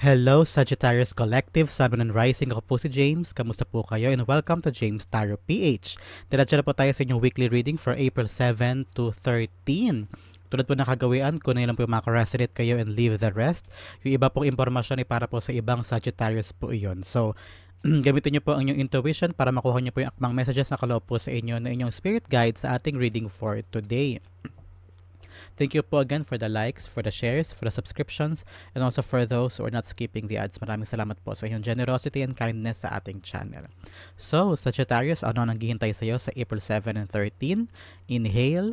Hello Sagittarius Collective, Sun and Rising. Ako po si James. Kamusta po kayo? And welcome to James Tarot PH. Diretso na po tayo sa inyong weekly reading for April 7 to 13. Tulad po nakagawian, kung na lang po yung makaresonate kayo and leave the rest. Yung iba pong impormasyon ay para po sa ibang Sagittarius po iyon. So, gamitin niyo po ang inyong intuition para makuha niyo po yung akmang messages na kaloob po sa inyo na inyong spirit guide sa ating reading for today. Thank you po again for the likes, for the shares, for the subscriptions, and also for those who are not skipping the ads. Maraming salamat po sa inyong generosity and kindness sa ating channel. So, Sagittarius, ano ang naghihintay sa iyo sa April 7 and 13? Inhale.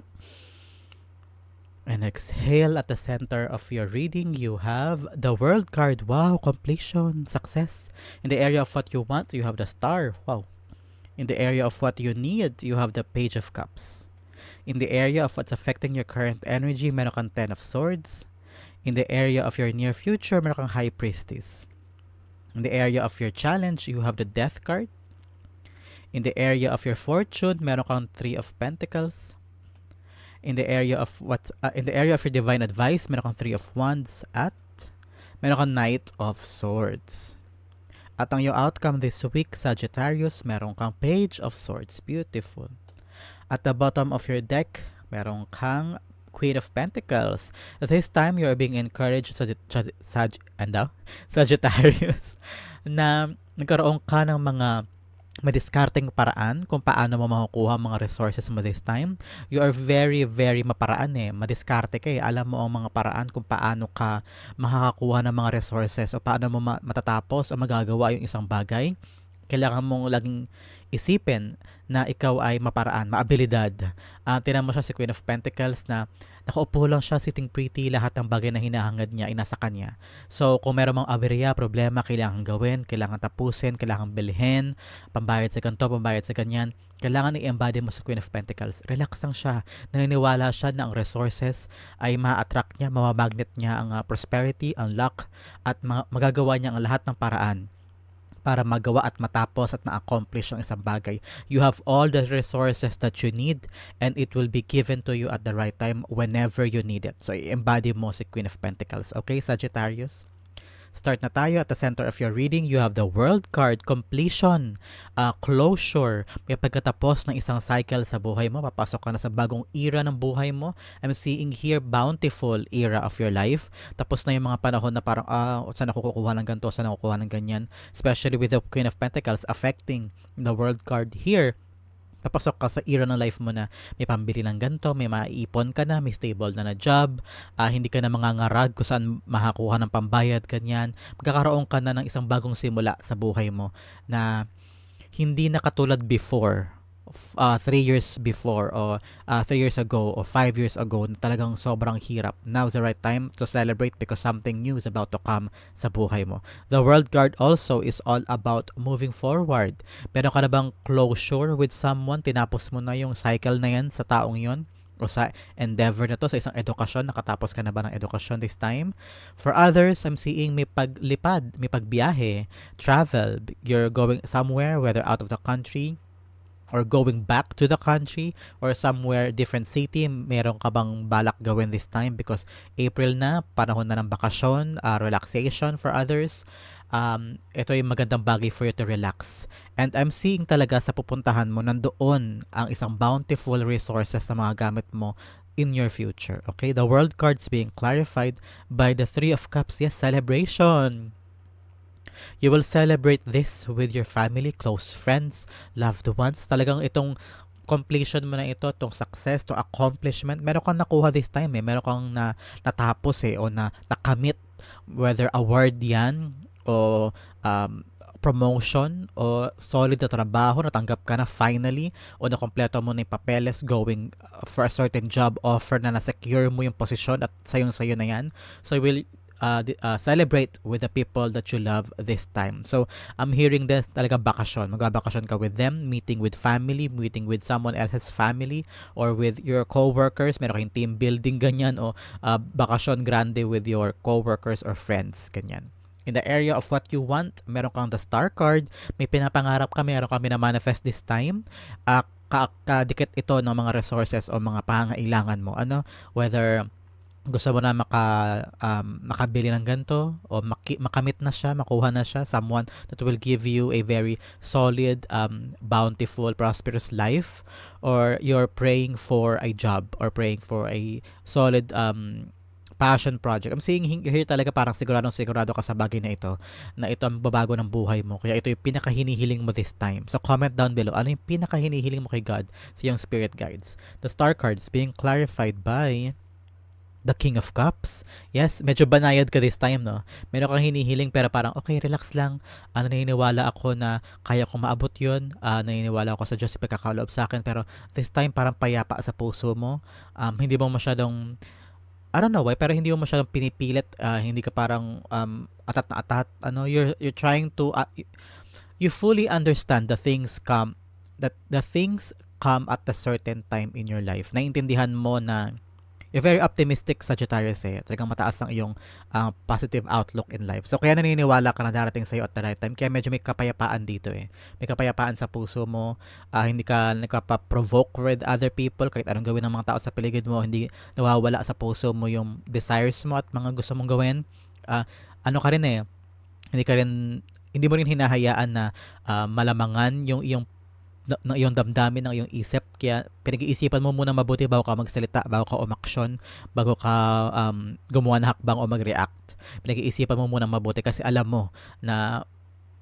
And exhale at the center of your reading, you have the world card. Wow, completion, success. In the area of what you want, you have the star. Wow. In the area of what you need, you have the page of cups. In the area of what's affecting your current energy, meron kang Ten of Swords. In the area of your near future, meron kang High Priestess. In the area of your challenge, you have the Death card. In the area of your fortune, meron kang Three of Pentacles. In the area of what uh, in the area of your divine advice, meron kang Three of Wands at meron kang Knight of Swords. At ang yung outcome this week, Sagittarius, meron kang Page of Swords. Beautiful. At the bottom of your deck, meron kang Queen of Pentacles. This time, you're being encouraged sa Sag, Sag, ano? Sagittarius na nagkaroon ka ng mga madiskarteng paraan kung paano mo makukuha mga resources mo this time. You are very, very maparaan eh. Madiskarte ka eh. Alam mo ang mga paraan kung paano ka makakakuha ng mga resources o paano mo matatapos o magagawa yung isang bagay. Kailangan mong laging isipin na ikaw ay maparaan, maabilidad. Uh, tinan mo siya si Queen of Pentacles na nakaupo lang siya, sitting pretty, lahat ng bagay na hinahangad niya ay nasa kanya. So, kung meron mang aberya, problema, kailangan gawin, kailangan tapusin, kailangan bilhin, pambayad sa ganito, pambayad sa ganyan, kailangan i-embody mo sa Queen of Pentacles. Relax lang siya. Naniniwala siya na ang resources ay ma-attract niya, mamamagnet niya ang uh, prosperity, ang luck, at ma- magagawa niya ang lahat ng paraan para magawa at matapos at ma-accomplish ang isang bagay. You have all the resources that you need and it will be given to you at the right time whenever you need it. So, i-embody mo si Queen of Pentacles. Okay, Sagittarius? Start na tayo at the center of your reading. You have the world card, completion, uh, closure. May pagkatapos ng isang cycle sa buhay mo. Papasok ka na sa bagong era ng buhay mo. I'm seeing here bountiful era of your life. Tapos na yung mga panahon na parang, ah, saan ako kukuha ng ganito, saan ako kukuha ng ganyan. Especially with the Queen of Pentacles affecting the world card here papasok ka sa era ng life mo na may pambili ng ganito, may maiipon ka na, may stable na na job, uh, hindi ka na mangangarag kung saan makakuha ng pambayad, ganyan. Magkakaroon ka na ng isang bagong simula sa buhay mo na hindi na katulad before uh, three years before or uh, three years ago or five years ago na talagang sobrang hirap. Now's the right time to celebrate because something new is about to come sa buhay mo. The World Card also is all about moving forward. Meron ka na bang closure with someone? Tinapos mo na yung cycle na yan sa taong yon? o sa endeavor na to sa isang edukasyon, nakatapos ka na ba ng edukasyon this time? For others, I'm seeing may paglipad, may pagbiyahe, travel, you're going somewhere, whether out of the country, or going back to the country or somewhere different city, meron ka bang balak gawin this time because April na, panahon na ng bakasyon, uh, relaxation for others. Um, ito yung magandang bagay for you to relax. And I'm seeing talaga sa pupuntahan mo, nandoon ang isang bountiful resources na mga gamit mo in your future. Okay? The world cards being clarified by the Three of Cups. Yes, celebration. You will celebrate this with your family, close friends, loved ones. Talagang itong completion mo na ito, itong success, itong accomplishment, meron kang nakuha this time eh. Meron kang na, natapos eh o na nakamit whether award yan o um, promotion o solid na trabaho, natanggap ka na finally o nakompleto mo na yung papeles going uh, for a certain job offer na na-secure mo yung posisyon at sayong-sayo na yan. So, will uh, uh, celebrate with the people that you love this time. So, I'm hearing this talaga bakasyon. Magbabakasyon ka with them, meeting with family, meeting with someone else's family, or with your co-workers. Meron kayong team building ganyan, o uh, bakasyon grande with your co-workers or friends, ganyan. In the area of what you want, meron kang the star card, may pinapangarap ka, meron kang manifest this time. Uh, kadikit ito ng mga resources o mga pangailangan mo. Ano? Whether gusto mo na maka, um, makabili ng ganito o maki, makamit na siya, makuha na siya, someone that will give you a very solid, um, bountiful, prosperous life or you're praying for a job or praying for a solid um, passion project. I'm saying here talaga parang siguradong sigurado ka sa bagay na ito na ito ang babago ng buhay mo. Kaya ito yung pinakahinihiling mo this time. So comment down below, ano yung pinakahinihiling mo kay God sa iyong spirit guides. The star cards being clarified by the King of Cups. Yes, medyo banayad ka this time, no? Meron kang hinihiling pero parang, okay, relax lang. Ano, naniniwala ako na kaya kong maabot yun. Uh, naniniwala ako sa Diyos pagkakaloob sa akin. Pero this time, parang payapa sa puso mo. Um, hindi mo masyadong I don't know why, pero hindi mo masyadong pinipilit, uh, hindi ka parang um, atat na atat. Ano, you're you're trying to uh, you fully understand the things come that the things come at a certain time in your life. Naintindihan mo na You're very optimistic, Sagittarius eh. Talagang mataas ang iyong uh, positive outlook in life. So, kaya naniniwala ka na darating sa'yo at the right time. Kaya medyo may kapayapaan dito eh. May kapayapaan sa puso mo. Uh, hindi ka nagpa-provoke with other people. Kahit anong gawin ng mga tao sa paligid mo, hindi nawawala sa puso mo yung desires mo at mga gusto mong gawin. Uh, ano ka rin eh. Hindi ka rin hindi mo rin hinahayaan na uh, malamangan yung iyong ng iyong damdamin, ng iyong isip. Kaya pinag-iisipan mo muna mabuti bago ka magsalita, bago ka umaksyon, bago ka um, gumawa ng hakbang o mag-react. Pinag-iisipan mo muna mabuti kasi alam mo na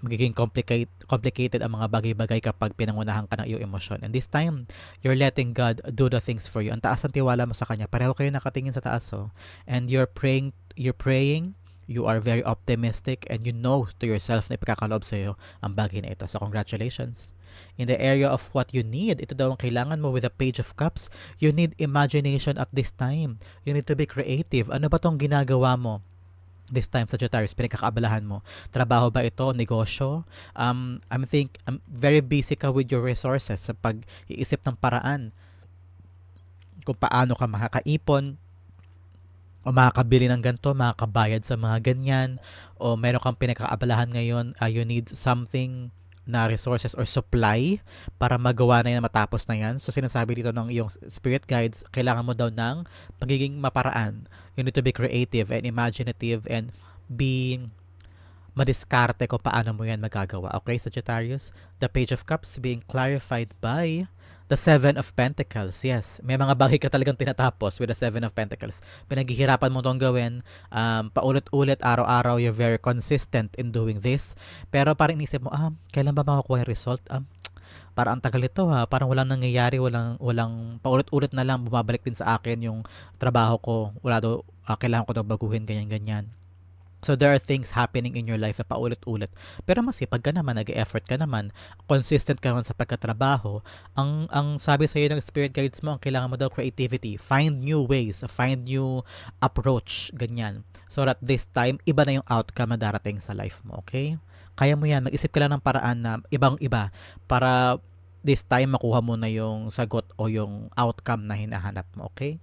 magiging complicate, complicated ang mga bagay-bagay kapag pinangunahan ka ng iyong emosyon. And this time, you're letting God do the things for you. Ang taas ng tiwala mo sa Kanya. Pareho kayo nakatingin sa taas. Oh. And you're praying, you're praying, you are very optimistic and you know to yourself na ipagkakaloob sa iyo ang bagay na ito. So congratulations. In the area of what you need, ito daw ang kailangan mo with a page of cups. You need imagination at this time. You need to be creative. Ano ba tong ginagawa mo? this time Sagittarius, pinagkakaabalahan mo. Trabaho ba ito? Negosyo? Um, I'm think, I'm very busy ka with your resources sa pag-iisip ng paraan kung paano ka makakaipon, o makakabili ng ganito, makakabayad sa mga ganyan, o meron kang pinagkakaabalahan ngayon, uh, you need something na resources or supply para magawa na yan matapos na yan. So sinasabi dito ng iyong spirit guides, kailangan mo daw ng pagiging maparaan. You need to be creative and imaginative and be madiskarte kung paano mo yan magagawa. Okay, Sagittarius? The Page of Cups being clarified by the Seven of Pentacles. Yes, may mga bagay ka talagang tinatapos with the Seven of Pentacles. Pinaghihirapan mo itong gawin, um, paulit-ulit, araw-araw, you're very consistent in doing this. Pero parang inisip mo, ah, kailan ba makukuha yung result? Um, para ang tagal ito ha, parang walang nangyayari, walang, walang, paulit-ulit na lang, bumabalik din sa akin yung trabaho ko, wala do, uh, kailangan ko daw baguhin, ganyan-ganyan. So there are things happening in your life na paulit-ulit. Pero masipag ka naman, nag-effort ka naman, consistent ka naman sa pagkatrabaho. Ang ang sabi sa iyo ng spirit guides mo, ang kailangan mo daw creativity. Find new ways, find new approach, ganyan. So that this time, iba na yung outcome na darating sa life mo, okay? Kaya mo yan, mag-isip ka lang ng paraan na ibang-iba para this time makuha mo na yung sagot o yung outcome na hinahanap mo, okay?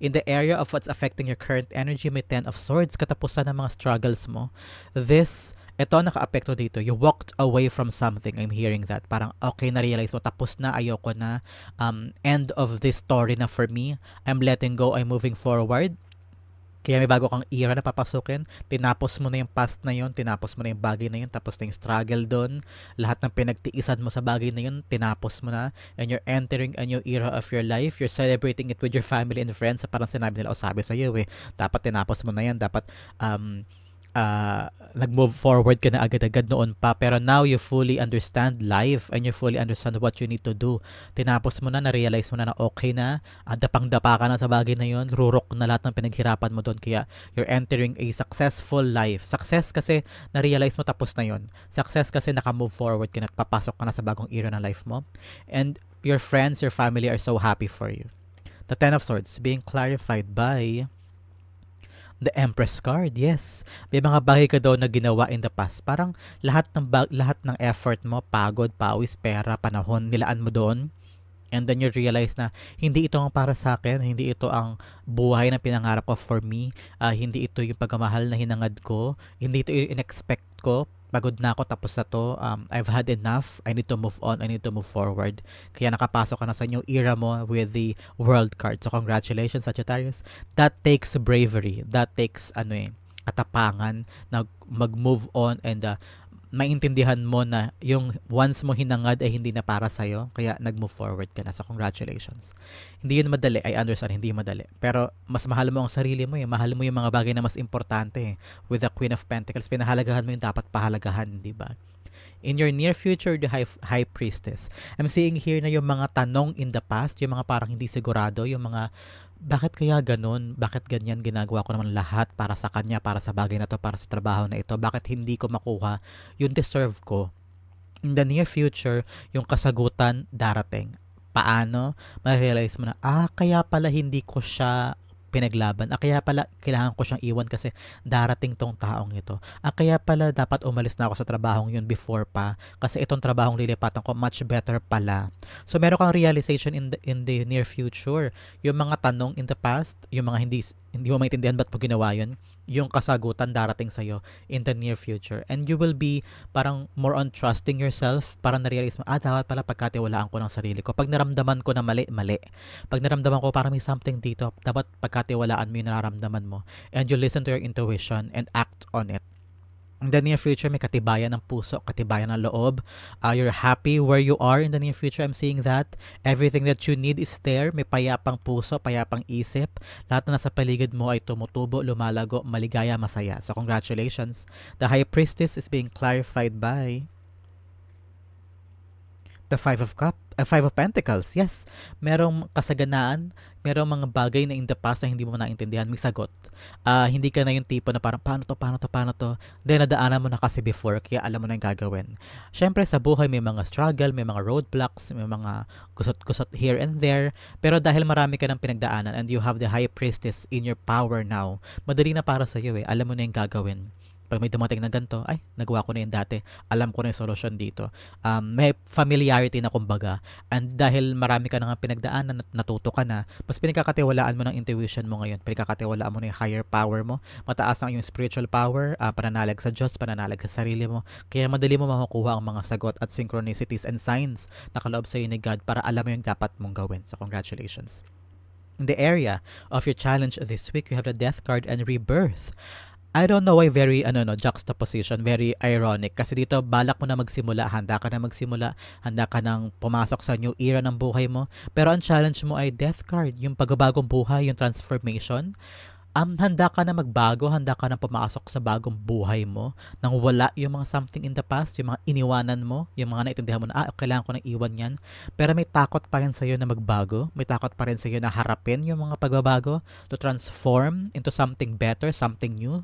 In the area of what's affecting your current energy, may 10 of swords, katapusan ng mga struggles mo. This, ito naka-apekto dito. You walked away from something. I'm hearing that. Parang, okay, na-realize mo, tapos na, ayoko na. Um, end of this story na for me. I'm letting go, I'm moving forward. Kaya may bago kang era na papasukin, tinapos mo na yung past na yun, tinapos mo na yung bagay na yun, tapos na yung struggle doon, lahat ng pinagtiisan mo sa bagay na yun, tinapos mo na, and you're entering a new era of your life, you're celebrating it with your family and friends, parang sinabi nila, o sabi sa iyo eh, dapat tinapos mo na yan, dapat um, uh, nag-move forward ka na agad-agad noon pa pero now you fully understand life and you fully understand what you need to do. Tinapos mo na, na-realize mo na na okay na, uh, dapang-dapa ka na sa bagay na yon, rurok na lahat ng pinaghirapan mo doon kaya you're entering a successful life. Success kasi na-realize mo tapos na yon. Success kasi naka-move forward ka na at papasok ka na sa bagong era ng life mo. And your friends, your family are so happy for you. The Ten of Swords being clarified by The Empress card, yes. May mga bagay ka daw na ginawa in the past. Parang lahat ng bag, lahat ng effort mo, pagod, pawis, pera, panahon, nilaan mo doon. And then you realize na hindi ito ang para sa akin, hindi ito ang buhay na pinangarap ko for me, uh, hindi ito yung pagmamahal na hinangad ko, hindi ito yung in-expect ko pagod na ako, tapos na to, um, I've had enough, I need to move on, I need to move forward. Kaya nakapasok ka na sa new era mo with the world card. So congratulations Sagittarius. That takes bravery. That takes ano eh, katapangan na mag-move on and uh, maintindihan mo na yung once mo hinangad ay hindi na para sa'yo, kaya nag-move forward ka na. So, congratulations. Hindi yun madali, I understand, hindi yun madali. Pero, mas mahal mo ang sarili mo eh. Mahal mo yung mga bagay na mas importante eh. With the Queen of Pentacles, pinahalagahan mo yung dapat pahalagahan, di ba? In your near future, the high, high priestess. I'm seeing here na yung mga tanong in the past, yung mga parang hindi sigurado, yung mga bakit kaya ganun? Bakit ganyan ginagawa ko naman lahat para sa kanya, para sa bagay na to, para sa trabaho na ito? Bakit hindi ko makuha yung deserve ko? In the near future, yung kasagutan darating. Paano? Ma-realize mo na, ah, kaya pala hindi ko siya pinaglaban. Ah, kaya pala kailangan ko siyang iwan kasi darating tong taong ito. Ah, kaya pala dapat umalis na ako sa trabahong yun before pa kasi itong trabahong lilipatan ko much better pala. So meron kang realization in the, in the near future. Yung mga tanong in the past, yung mga hindi hindi mo maintindihan ba't mo ginawa yun, yung kasagutan darating sa'yo in the near future. And you will be parang more on trusting yourself, parang narealize mo, ah, dapat pala pagkatiwalaan ko ng sarili ko. Pag naramdaman ko na mali, mali. Pag naramdaman ko parang may something dito, dapat pagkatiwalaan mo yung nararamdaman mo. And you listen to your intuition and act on it in the near future may katibayan ng puso, katibayan ng loob. Uh, you're happy where you are in the near future. I'm seeing that. Everything that you need is there. May payapang puso, payapang isip. Lahat na nasa paligid mo ay tumutubo, lumalago, maligaya, masaya. So congratulations. The High Priestess is being clarified by the Five of Cup, uh, Five of Pentacles. Yes, merong kasaganaan, merong mga bagay na in the past na hindi mo naintindihan, may sagot. Uh, hindi ka na yung tipo na parang paano to, paano to, paano to. Then nadaanan mo na kasi before, kaya alam mo na yung gagawin. Siyempre sa buhay may mga struggle, may mga roadblocks, may mga gusot-gusot here and there. Pero dahil marami ka ng pinagdaanan and you have the High Priestess in your power now, madali na para sa iyo eh. Alam mo na yung gagawin pag may dumating na ganito, ay, nagawa ko na yun dati. Alam ko na yung solusyon dito. Um, may familiarity na kumbaga. And dahil marami ka na nga pinagdaanan at natuto ka na, mas pinagkakatiwalaan mo ng intuition mo ngayon. Pinagkakatiwalaan mo na yung higher power mo. Mataas ang yung spiritual power, uh, pananalig sa Diyos, pananalig sa sarili mo. Kaya madali mo makukuha ang mga sagot at synchronicities and signs na kaloob sa iyo ni God para alam mo yung dapat mong gawin. So congratulations. In the area of your challenge this week, you have the death card and rebirth. I don't know why very ano no juxtaposition, very ironic. Kasi dito balak mo na magsimula, handa ka na magsimula, handa ka nang pumasok sa new era ng buhay mo, pero ang challenge mo ay death card, yung pagbabagong buhay, yung transformation um, handa ka na magbago, handa ka na pumasok sa bagong buhay mo, nang wala yung mga something in the past, yung mga iniwanan mo, yung mga naintindihan mo na, ah, kailangan ko nang iwan yan. Pero may takot pa rin sa'yo na magbago, may takot pa rin sa'yo na harapin yung mga pagbabago, to transform into something better, something new.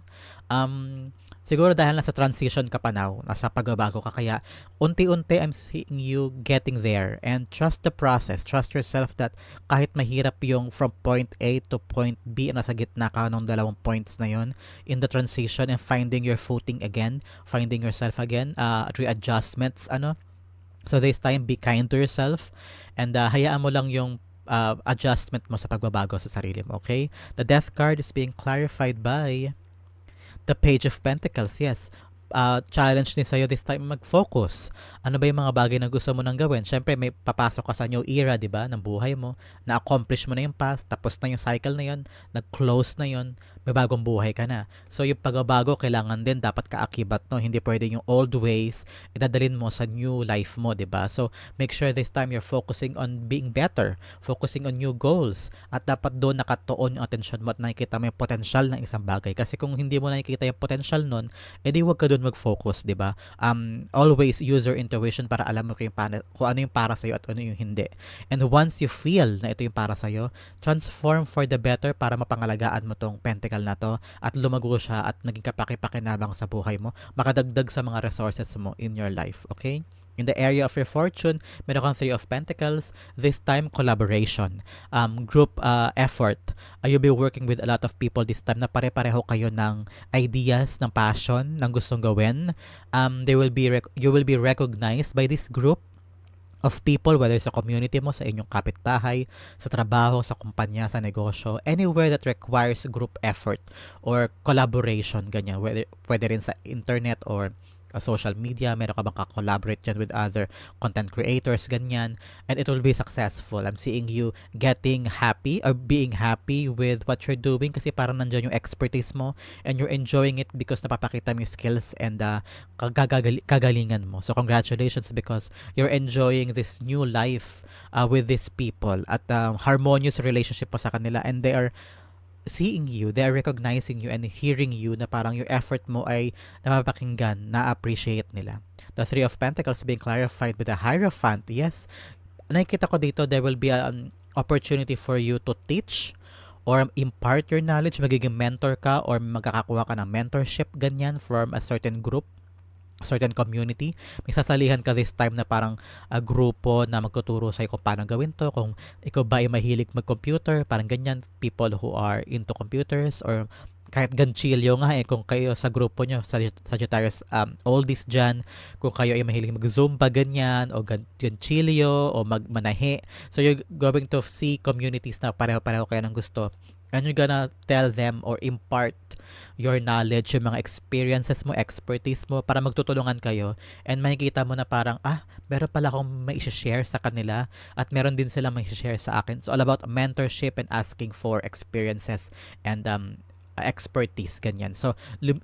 Um, Siguro dahil nasa transition ka pa now, nasa pagbabago ka kaya unti-unti I'm seeing you getting there and trust the process. Trust yourself that kahit mahirap yung from point A to point B, nasa gitna ka ng dalawang points na yon in the transition and finding your footing again, finding yourself again, uh, readjustments, ano. So this time, be kind to yourself and uh, hayaan mo lang yung uh, adjustment mo sa pagbabago sa sarili mo, okay? The death card is being clarified by the Page of Pentacles, yes. Uh, challenge ni sa'yo this time mag-focus. Ano ba yung mga bagay na gusto mo nang gawin? Siyempre, may papasok ka sa new era, di ba, ng buhay mo. Na-accomplish mo na yung past, tapos na yung cycle na yun, nag-close na yun, may bagong buhay ka na. So yung pagbabago kailangan din dapat kaakibat no. Hindi pwede yung old ways idadalin mo sa new life mo, 'di ba? So make sure this time you're focusing on being better, focusing on new goals at dapat doon nakatuon yung attention mo at nakikita mo yung potential ng isang bagay. Kasi kung hindi mo nakikita yung potential nun, edi wag ka doon mag-focus, 'di ba? Um always use your intuition para alam mo kung, para, kung ano yung para sa iyo at ano yung hindi. And once you feel na ito yung para sa iyo, transform for the better para mapangalagaan mo tong pentacle practical na to at lumago siya at naging kapaki-pakinabang sa buhay mo, makadagdag sa mga resources mo in your life, okay? In the area of your fortune, meron kang Three of Pentacles. This time, collaboration. Um, group uh, effort. Uh, you'll be working with a lot of people this time na pare-pareho kayo ng ideas, ng passion, ng gustong gawin. Um, they will be you will be recognized by this group of people, whether sa community mo, sa inyong kapitbahay, sa trabaho, sa kumpanya, sa negosyo, anywhere that requires group effort or collaboration, ganyan. Whether, pwede rin sa internet or social media, meron ka bang ka-collaborate dyan with other content creators, ganyan, and it will be successful. I'm seeing you getting happy or being happy with what you're doing kasi parang nandiyan yung expertise mo and you're enjoying it because napapakita mo yung skills and uh, kagagal- kagalingan mo. So congratulations because you're enjoying this new life uh, with these people at um, harmonious relationship po sa kanila and they are seeing you, they are recognizing you and hearing you na parang yung effort mo ay napapakinggan, na-appreciate nila. The Three of Pentacles being clarified with the Hierophant, yes, nakikita ko dito there will be an opportunity for you to teach or impart your knowledge, magiging mentor ka or magkakakuha ka ng mentorship, ganyan, from a certain group certain community. May sasalihan ka this time na parang a grupo na magtuturo sa'yo kung paano gawin to, kung ikaw ba ay mahilig mag-computer, parang ganyan, people who are into computers or kahit ganchilyo nga eh, kung kayo sa grupo nyo, sa Sagittarius um, oldies dyan, kung kayo ay mahilig mag-zumba ganyan, o gan- ganchilyo, o magmanahe. So you're going to see communities na pareho-pareho kayo ng gusto and you're gonna tell them or impart your knowledge, yung mga experiences mo, expertise mo para magtutulungan kayo and makikita mo na parang ah, meron pala akong may share sa kanila at meron din sila may share sa akin. So all about mentorship and asking for experiences and um, expertise, ganyan. So,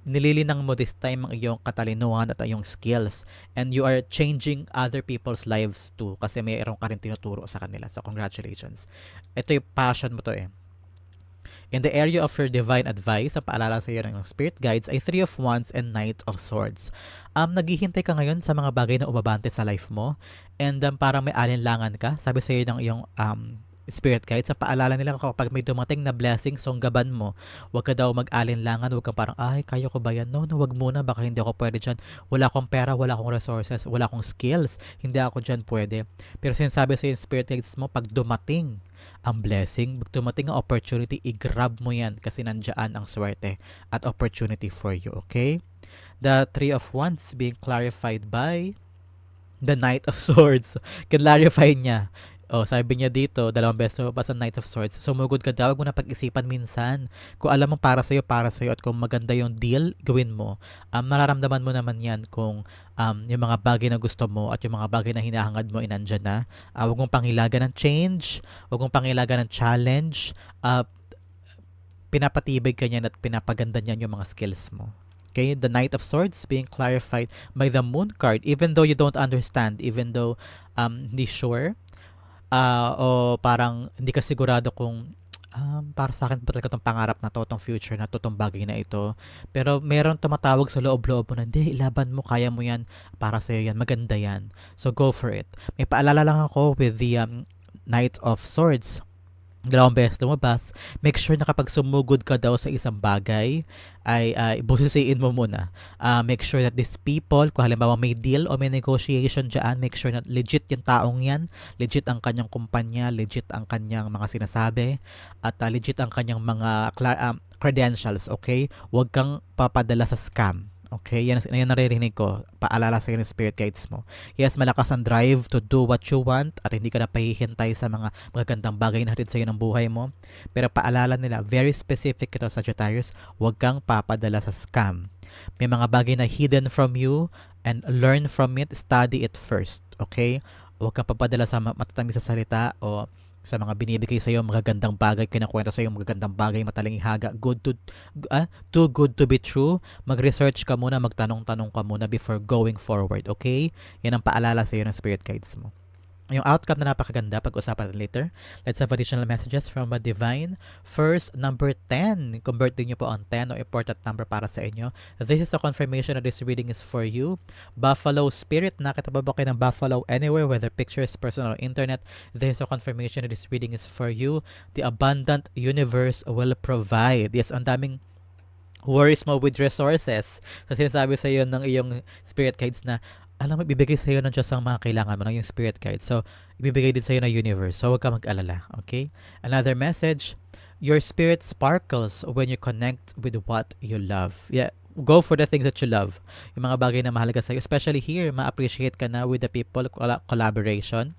nililinang mo this time ang iyong katalinuhan at iyong skills and you are changing other people's lives too kasi mayroon ka rin tinuturo sa kanila. So, congratulations. Ito yung passion mo to eh. In the area of your divine advice, ang paalala sa iyo ng spirit guides ay Three of Wands and Knight of Swords. Um, naghihintay ka ngayon sa mga bagay na umabante sa life mo and um, parang may alinlangan ka. Sabi sa iyo ng iyong um, spirit guides, sa paalala nila kapag may dumating na blessing, songgaban mo. Huwag ka daw mag-alinlangan, huwag ka parang, ay, kaya ko ba yan? No, no, wag muna, baka hindi ako pwede dyan. Wala akong pera, wala akong resources, wala akong skills, hindi ako dyan pwede. Pero sinasabi sa spirit guides mo, pag dumating ang blessing, pag dumating ang opportunity, i-grab mo yan kasi nandiyan ang swerte at opportunity for you, okay? The Three of Wands being clarified by the Knight of Swords. Clarify niya Oh, sabi niya dito, dalawang beses pa sa Knight of Swords. Sumugod ka daw, wag mo na pag-isipan minsan. Kung alam mo para sa'yo, para sa'yo, at kung maganda yung deal, gawin mo. Um, nararamdaman mo naman yan kung um, yung mga bagay na gusto mo at yung mga bagay na hinahangad mo, inandyan na. Uh, wag mong pangilagan ng change, wag mong pangilagan ng challenge. Uh, pinapatibig ka niyan at pinapaganda niyan yung mga skills mo. Okay, the Knight of Swords being clarified by the Moon card, even though you don't understand, even though um, hindi sure, uh, o parang hindi ka sigurado kung um, para sa akin ba talaga itong pangarap na to, itong future na to, itong bagay na ito. Pero meron tumatawag sa loob-loob mo na, hindi, ilaban mo, kaya mo yan, para sa'yo yan, maganda yan. So go for it. May paalala lang ako with the um, Knight of Swords dalawang beses lumabas, make sure na kapag sumugod ka daw sa isang bagay, ay uh, bususiin mo muna. Uh, make sure that these people, kung halimbawa may deal o may negotiation dyan, make sure na legit yung taong yan, legit ang kanyang kumpanya, legit ang kanyang mga sinasabi, at uh, legit ang kanyang mga uh, credentials, okay? Huwag kang papadala sa scam Okay, yan, yan naririnig ko. Paalala sa ng spirit guides mo. Yes, malakas ang drive to do what you want at hindi ka na pahihintay sa mga magagandang bagay na hatid sa iyo ng buhay mo. Pero paalala nila, very specific ito Sagittarius, huwag kang papadala sa scam. May mga bagay na hidden from you and learn from it, study it first. Okay? Huwag kang papadala sa matatamis sa salita o sa mga binibigay sa iyo magagandang bagay, kinakwento sa iyo magagandang bagay, mataling haga, good to uh, too good to be true. Mag-research ka muna, magtanong-tanong ka muna before going forward, okay? Yan ang paalala sa iyo ng spirit guides mo. Yung outcome na napakaganda, pag-usapan later. Let's have additional messages from a divine. First, number 10. Convert din nyo po ang 10 o important number para sa inyo. This is a confirmation that this reading is for you. Buffalo Spirit. Nakita ba ba kayo ng Buffalo anywhere, whether pictures, personal, or internet? This is a confirmation that this reading is for you. The abundant universe will provide. Yes, ang daming worries mo with resources. So, sinasabi sa iyo ng iyong spirit guides na alam mo, ibibigay sa iyo ng Diyos ang mga kailangan mo, ng yung spirit guide. So, ibibigay din sa iyo ng universe. So, huwag ka mag-alala. Okay? Another message, your spirit sparkles when you connect with what you love. Yeah, go for the things that you love. Yung mga bagay na mahalaga sa iyo. Especially here, ma-appreciate ka na with the people, collaboration.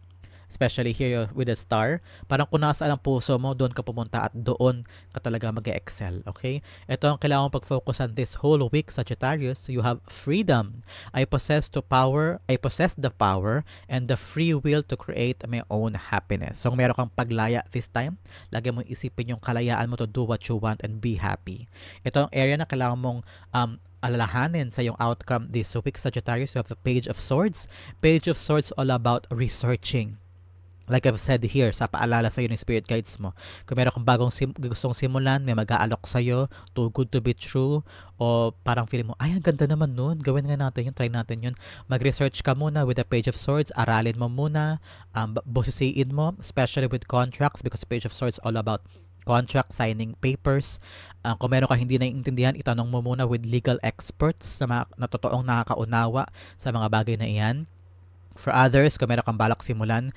Especially here with the star, parang kung ang puso mo, doon ka pumunta at doon ka talaga mag excel okay? Ito ang kailangan pag-focusan this whole week, Sagittarius. You have freedom. I possess to power, I possess the power and the free will to create my own happiness. So, kung meron kang paglaya this time, lagi mong isipin yung kalayaan mo to do what you want and be happy. Ito ang area na kailangan mong um, alalahanin sa yung outcome this week, Sagittarius. You have the Page of Swords. Page of Swords all about researching. Like I've said here, sa paalala sa iyo ng spirit guides mo, kung meron kang bagong sim- gustong simulan, may mag-aalok sa iyo, too good to be true, o parang feeling mo, ay, ang ganda naman nun, gawin nga natin yun, try natin yun. Mag-research ka muna with the Page of Swords, aralin mo muna, um, busisiin mo, especially with contracts, because Page of Swords all about contract signing papers. Uh, kung meron ka hindi naiintindihan, itanong mo muna with legal experts sa mga na totoong nakakaunawa sa mga bagay na iyan. For others, kung meron kang balak simulan,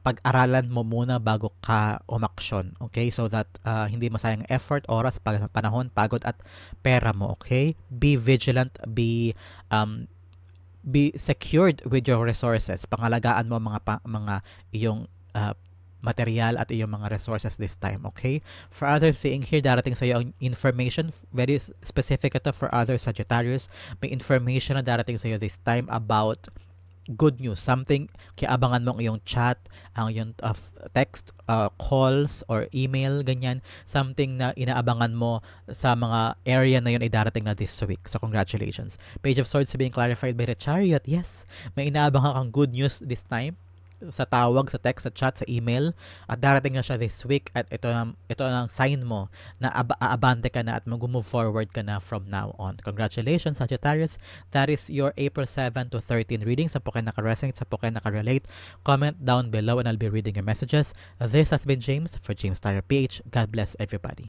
pag-aralan mo muna bago ka umaksyon. Okay? So that uh, hindi masayang effort, oras, panahon, pagod at pera mo. Okay? Be vigilant, be um, be secured with your resources. Pangalagaan mo mga pa, mga iyong uh, material at iyong mga resources this time, okay? For others, seeing here, darating sa iyo ang information, very specific ito for other Sagittarius, may information na darating sa iyo this time about good news, something, kaya abangan mo ang iyong chat, ang iyong uh, text, uh, calls, or email, ganyan, something na inaabangan mo sa mga area na yun ay darating na this week. So, congratulations. Page of Swords being clarified by the Chariot, yes, may inaabangan kang good news this time, sa tawag, sa text, sa chat, sa email at darating na siya this week at ito na, ito ang sign mo na ab- aabante ka na at mag-move forward ka na from now on. Congratulations Sagittarius. That is your April 7 to 13 reading. Sa po kayo naka-resonate, sa po kayo naka-relate. Comment down below and I'll be reading your messages. This has been James for James Tyler PH. God bless everybody.